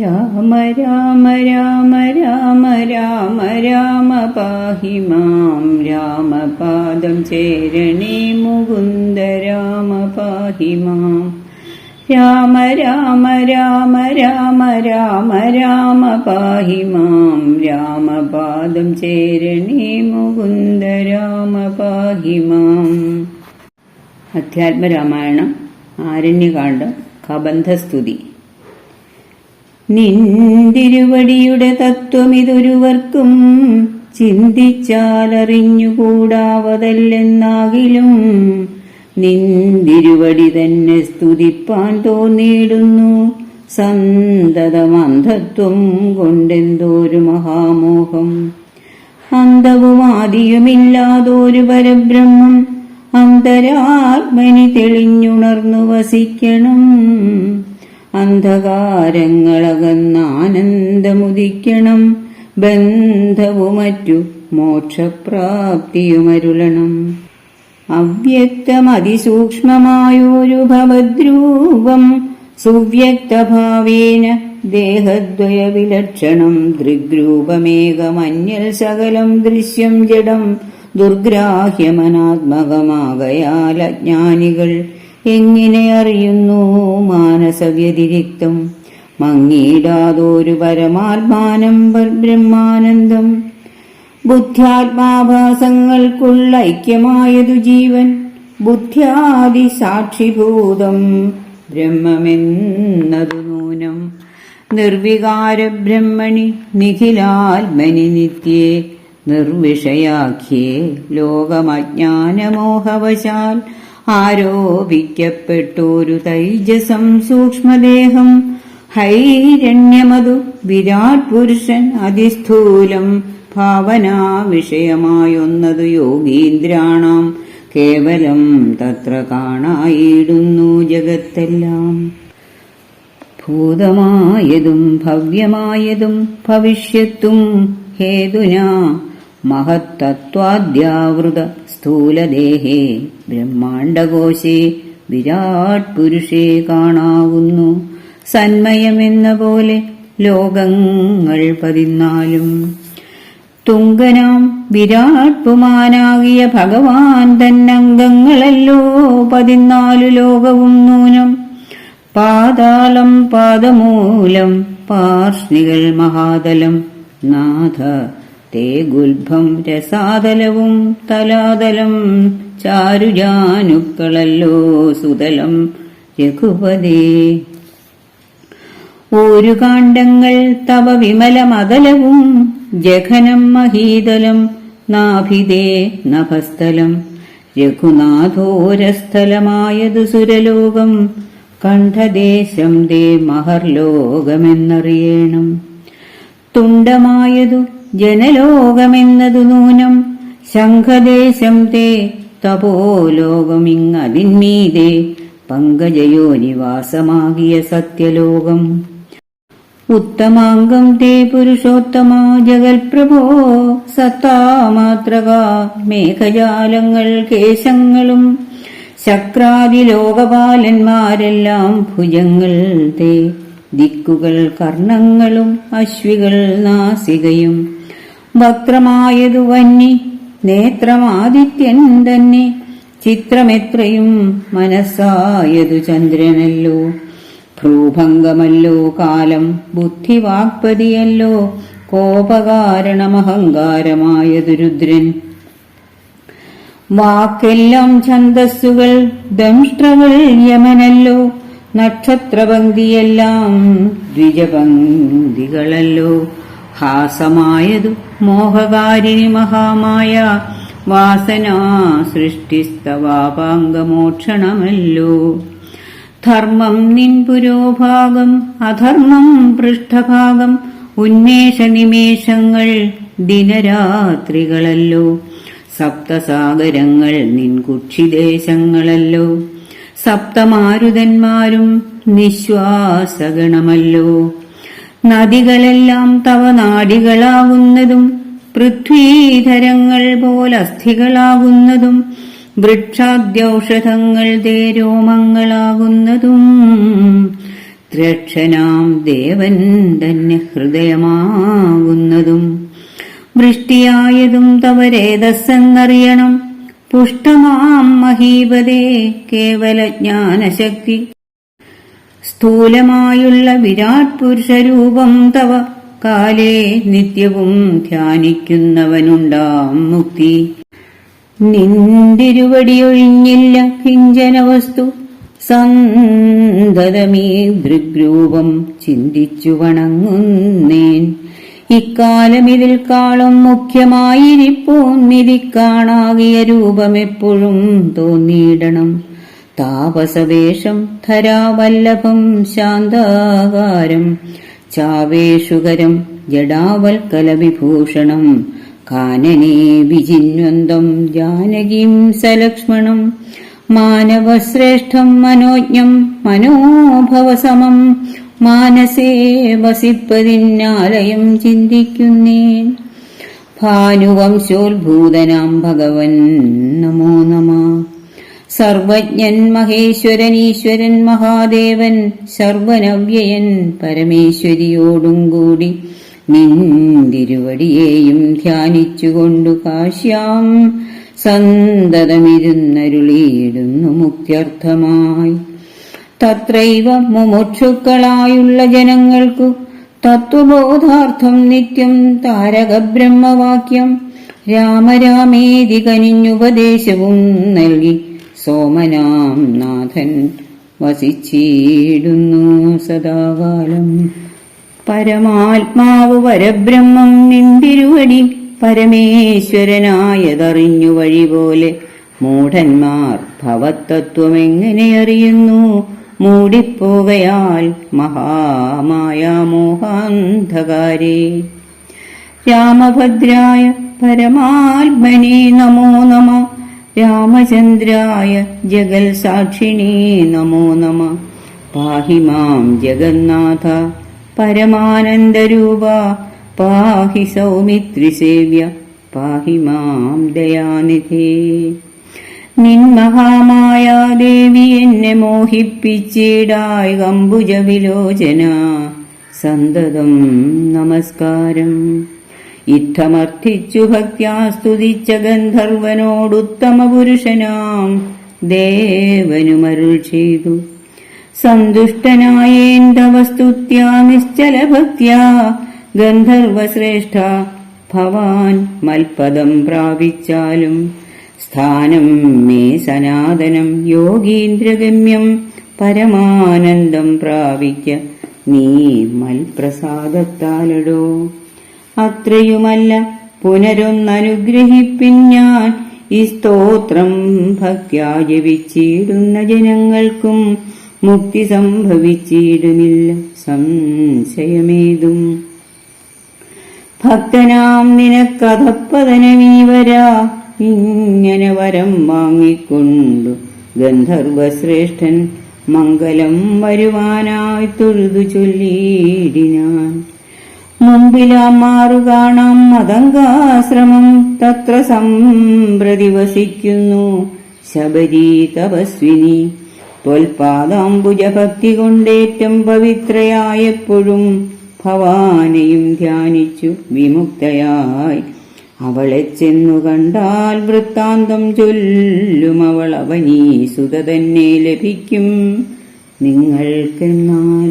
രാമ രാമ രാമ രാമ രാമ രാമ പാഹി മാം. രാമപാദം ചേരണേ മുകുന്ദ രാമ പാഹി മാം. രാമ രാമ രാമ രാമ രാമ രാമ പാഹി മാം. രാമപാദം ചേരണേ മുകുന്ദ രാമ പാഹി മാം. അധ്യാത്മരാമായണം ആരണ്യകാണ്ഡം കബന്ധസ്തുതി. നിന്തിരുവടിയുടെ തത്വമിതൊരുവർക്കും ചിന്തിച്ചാലറിഞ്ഞുകൂടാവതല്ലെന്നാകിലും നിന്തിരുവടി തന്നെ സ്തുതിപ്പാൻ തോന്നിയിടുന്നു. സന്തതമന്ധത്വം കൊണ്ടെന്തോരു മഹാമോഹം. അന്തവും ആദിയുമില്ലാതൊരു പരബ്രഹ്മം അന്തരാത്മനി തെളിഞ്ഞുണർന്നു വസിക്കണം. അന്ധകാരങ്ങളകന്നാനന്ദമുദിക്കണം. ബന്ധവുമറ്റു മോക്ഷപ്രാപ്തിയുമരുളണം. അവ്യക്തമതിസൂക്ഷ്മമായൊരു ഭവദ്രൂപം സുവ്യക്തഭാവേന ദേഹദ്വയവിലക്ഷണം ദൃഗ്രൂപമേകമന്യൽ സകലം ദൃശ്യം ജഡം ദുർഗ്രാഹ്യമനാത്മകമാകയാൽ അജ്ഞാനികൾ എങ്ങനെ അറിയുന്നു മാനസവ്യതിരിക്തം? മങ്ങിയിടാതൊരു പരമാത്മാനം ബ്രഹ്മാനന്ദം. ബുദ്ധ്യാത്മാഭാസങ്ങൾക്കുള്ള ഐക്യമായതു ജീവൻ. ബുദ്ധ്യാദി സാക്ഷിഭൂതം ബ്രഹ്മമെന്നതു നൂനം നിർവികാര ബ്രഹ്മണി നിഖിലാത്മനി നിത്യേ നിർവിഷയാഖ്യേ. ലോകമജ്ഞാനമോഹവശാൽ ആരോപിക്കപ്പെട്ടൊരു തൈജസം സൂക്ഷ്മദേഹം. ഹൈരണ്യമതു വിരാട് പുരുഷൻ അതിസ്ഥൂലം ഭാവനാ വിഷയമായൊന്നതു യോഗീന്ദ്രാണാം. കേവലം തത്ര കാണായിടുന്നു ജഗത്തെല്ലാം. ഭൂതമായതും ഭവ്യമായതും ഭവിഷ്യത്തും ഹേതുനാ മഹത്തത്വാദ്യാവൃത സ്ഥൂലദേഹേ ബ്രഹ്മാണ്ടകോശേ വിരാട് പുരുഷേ കാണാവുന്നു. സന്മയമെന്ന പോലെ ലോകങ്ങൾ പതിനാലും തുങ്കനാം വിരാട് പുമാനാകിയ ഭഗവാൻ തന്നംഗങ്ങളല്ലോ പതിനാലു ലോകവും നൂനം പാതാളം പാദമൂലം പാർഷ്ണികൾ മഹാതലം നാഥ തേ ഗുൽഭം രസാതലവും തലാതലം ചാരുജാനുക്കളല്ലോ സുതലം രഘുപതേ. ഒരു കാണ്ഡങ്ങൾ തവ വിമലമതലവും ജഘനം മഹീതലം നാഭിതേ നഭസ്ഥലം. രഘുനാഥോരസ്ഥലമായതു സുരലോകം കണ്ഠദേശം ദേ മഹർലോകമെന്നറിയണം. തുണ്ടമായതു ജനലോകമെന്നതു നൂനം ശംഖദേശം തേ തപോലോകമിങ്ങതിന്മീതേ പങ്കജയോ നിവാസമാകിയ സത്യലോകം. ഉത്തമാംഗം തേ പുരുഷോത്തമ ജഗൽപ്രഭോ സത്താമാത്രക മേഘജാലങ്ങൾ കേശങ്ങളും. ശക്രാദി ലോകപാലന്മാരെല്ലാം ഭുജങ്ങൾ തേ ദിക്കുകൾ കർണങ്ങളും അശ്വികൾ നാസികയും. വക്രമായതു വന്നി നേത്രമാദിത്യൻ തന്നെ ചിത്രമെത്രയും മനസ്സായതു ചന്ദ്രനല്ലോ. ഭ്രൂഭംഗമല്ലോ കാലം ബുദ്ധിവാക്പതിയല്ലോ. കോപകാരണമഹങ്കാരമായതു രുദ്രൻ. വാക്കെല്ലാം ഛന്ദസ്സുകൾ ദംഷ്ട്രകൾ യമനല്ലോ. നക്ഷത്രപങ്കിയെല്ലാം ദ്വിജപംക്തികളല്ലോ ഹാസമായതു മോഹകാരിണി മഹാമായ വാസനാ സൃഷ്ടിസ്തവാപാംഗമോക്ഷണമല്ലോ. ധർമ്മം നിൻപുരോഭാഗം അധർമ്മം പൃഷ്ഠഭാഗം ഉന്മേഷ നിമേഷങ്ങൾ ദിനരാത്രികളല്ലോ. സപ്തസാഗരങ്ങൾ നിൻകുക്ഷിദേശങ്ങളല്ലോ. സപ്തമാരുതന്മാരും നിശ്വാസഗണമല്ലോ. നദികളെല്ലാം തവ നാടികളാകുന്നതും പൃഥ്വീധരങ്ങൾ പോലസ്ഥികളാകുന്നതും വൃക്ഷാദ്യൗഷധങ്ങൾ രോമങ്ങളാകുന്നതും ദ്രക്ഷനാം ദേവൻ തന്നെ ഹൃദയമാകുന്നതും വൃഷ്ടിയായതും തവരേതസ്സെന്നറിയണം പുഷ്ടമാം മഹീപതേ കേവല ജ്ഞാനശക്തി. സ്ഥൂലമായുള്ള വിരാട് പുരുഷരൂപം തവ. കാലേ നിത്യവും ധ്യാനിക്കുന്നവനുണ്ടാം മുക്തി. നിന്തിരുവടിയൊഴിഞ്ഞില്ല കിഞ്ചന വസ്തു സന്തതമീ ദൃഗ്രൂപം ചിന്തിച്ചു വണങ്ങുന്നേൻ. ഇക്കാലമിതിൽ കാളും മുഖ്യമായിരിപ്പോ. നിധി കാണാകിയ രൂപമെപ്പോഴും തോന്നിയിടണം. താപസവേഷം ധരാവല്ലഭം ശാന്താകാരം. ചാവേഷുകരം ജഡാവൽക്കലവിഭൂഷണം കാനനെ വിജിന്വന്തം ജാനകീം സലക്ഷ്മണം. മാനവശ്രേഷ്ഠം മനോജ്ഞം മനോഭവസമം. മാനസേ വസിപ്പതിന്നാലയം ചിന്തിക്കുന്നേൻ. ഭാനുവംശോത്ഭൂതനാം ഭഗവൻ നമോ നമ. സർവജ്ഞൻ മഹേശ്വരൻ ഈശ്വരൻ മഹാദേവൻ സർവനവ്യയൻ പരമേശ്വരിയോടും കൂടി നിന്തിരുവടിയെയും ധ്യാനിച്ചുകൊണ്ടു കാശ്യാം സന്തതമിരുന്നരുളിയിടുന്നു മുക്ത്യർത്ഥമായി. തത്രൈവ മുമുക്ഷുക്കളായുള്ള ജനങ്ങൾക്കു തത്വബോധാർത്ഥം നിത്യം താരകബ്രഹ്മവാക്യം രാമരാമേതി കനിഞ്ഞുപദേശവും നൽകി സോമനാം നാഥൻ വസിച്ചിടുന്നു സദാകാലം. പരമാത്മാവ് പരബ്രഹ്മം നിന്തിരുവടി പരമേശ്വരനായതറിഞ്ഞു വഴി പോലെ മൂഢന്മാർ ഭവത്തത്വമെങ്ങനെ അറിയുന്നു? മൂടിപ്പോകയാൽ മഹാമായാമോഹാന്ധകാരേ രാമഭദ്രായ പരമാത്മനെ നമോ നമ. രാമചന്ദ്രായ ജഗൽ സാക്ഷിണേ. നമോ നമ. പാഹി മാം ജഗന്നാഥ. പരമാനന്ദരൂപ. പാഹി സൗമിത്രിസേവ്യ പാഹി മാം ദയാനിധേ. നിൻമഹാമായ ദേവി എന്നെ മോഹിപ്പിച്ചിടായി കമ്പുജ വിലോചന സന്തതം നമസ്കാരം. ഇത്തമർത്ഥിച്ചു ഭക്യാ സ്തുതിച്ച ഗന്ധർവനോടുത്തമ പുരുഷനാം ദേവനുമരുൾ ചെയ്തു. സന്തുഷ്ടനായേന്തവ സ്തുത്യാ നിശ്ചല ഭക്ത്യാ ഗന്ധർവശ്രേഷ്ഠ ഭവാൻ മൽപദം പ്രാപിച്ചാലും സ്ഥാനം മേ സനാതനം യോഗീന്ദ്രഗമ്യം പരമാനന്ദം പ്രാപിക്ക. നീ മൽപ്രസാദത്താലടോ. അത്രയുമല്ല. പുനരൊന്നനുഗ്രഹിപ്പിൻ ഞാൻ ഈ സ്തോത്രം ഭക്യാ ജപിച്ചിടുന്ന ജനങ്ങൾക്കും മുക്തി സംഭവിച്ചിടുന്നില്ല. സംശയമേതും. ഭക്തനാം നിനക്കഥപ്പതനമീവരാ ഇങ്ങനെ വരം വാങ്ങിക്കൊണ്ടു ഗന്ധർവശ്രേഷ്ഠൻ മംഗലം വരുവാനായി തൊഴുതു ചൊല്ലിയിടിനാൻ മുമ്പിലാം മാറു കാണാം മതങ്കാശ്രമം തത്ര സംപ്രതി വസിക്കുന്നു ശബരി തപസ്വിനി ത്വൽപാദാംബുജഭക്തി കൊണ്ടേറ്റം പവിത്രയായപ്പോഴും ഭവാനെയും ധ്യാനിച്ചു വിമുക്തയായി. അവളെ ചെന്നു കണ്ടാൽ വൃത്താന്തം ചൊല്ലും അവൾ അവനീ സുത തന്നെ ലഭിക്കും. നിങ്ങൾക്കെന്നാൽ